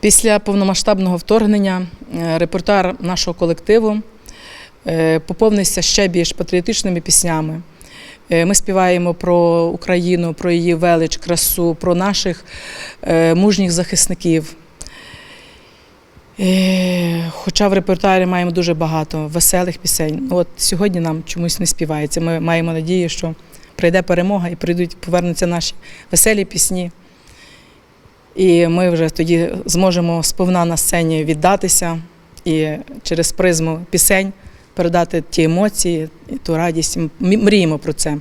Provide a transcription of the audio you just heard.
Після повномасштабного вторгнення е, репертуар нашого колективу е, поповнився ще більш патріотичними піснями. Е, Ми співаємо про Україну, про її велич, красу, про наших мужніх захисників. Хоча в репертуарі маємо дуже багато веселих пісень. От сьогодні нам чомусь не співається. Ми маємо надію, що прийде перемога і прийдуть, повернуться наші веселі пісні. І ми вже тоді зможемо сповна на сцені віддатися і через призму пісень передати ті емоції ту радість. М- Мріємо про це.